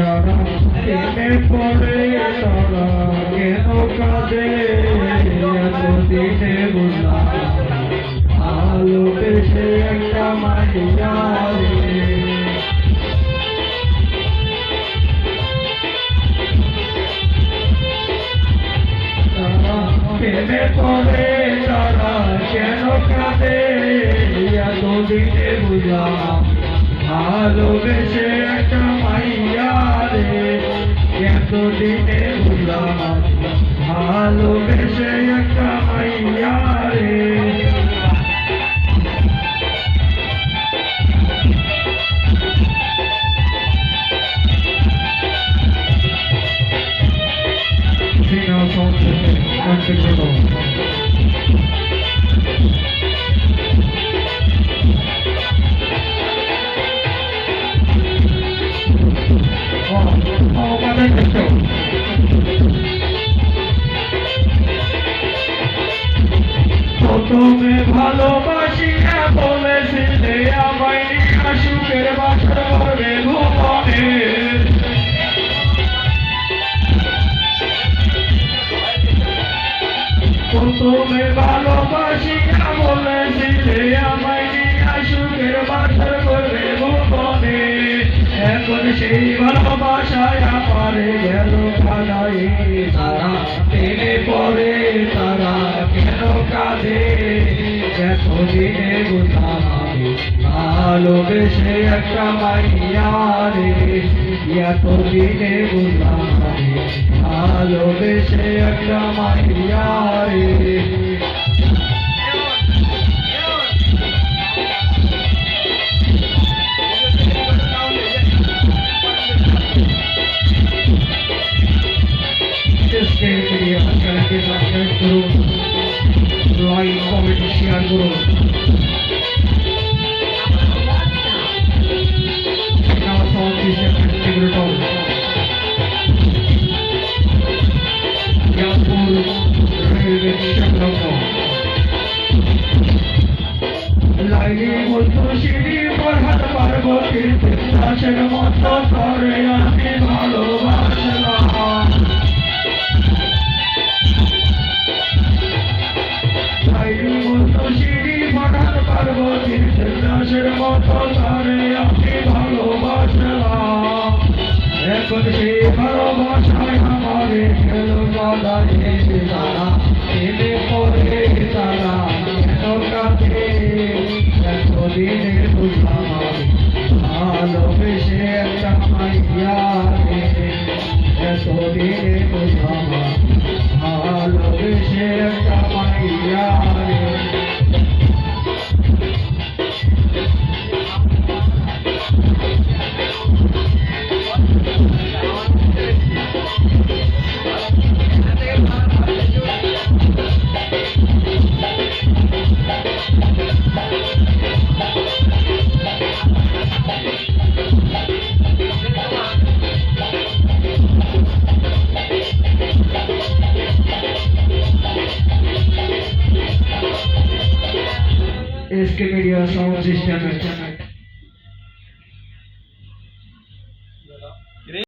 প্রেমে পড়ে একটা মাইয়া প্রেমে পড়ে তারা কেন কাঁদে এতদিনে বুঝলাম ভালোবেসে এতদিনে বুঝলাম ভালোবেসে একটা মাইয়া রে Signal sound প্রথমে ভালোবাসিয়া বলেছিলে আমায় সুখের বাসর ভুবনে প্রথমে ভালোবাসিয়া বলেছিলে আমায় এখন সেই ভালোবাসায় আমারে গেল তারা তারা कृष्ण रक्षा मैया रे या तो आलो रक्षा मैया रे পার্বতীর দাসের মতো করে আমি ভালোবাসলাম সিঁড়ি পড়ার পার্বতীর দাসের মতো করে আমি ভালোবাসলাম এখন সেই ভালোবাসায় আমারে খেলো গলায় তারা এলে পরে তারা কেন কাঁদে এতদিনে এসকে মিডিয়া সাউন্ড সিস্টেমের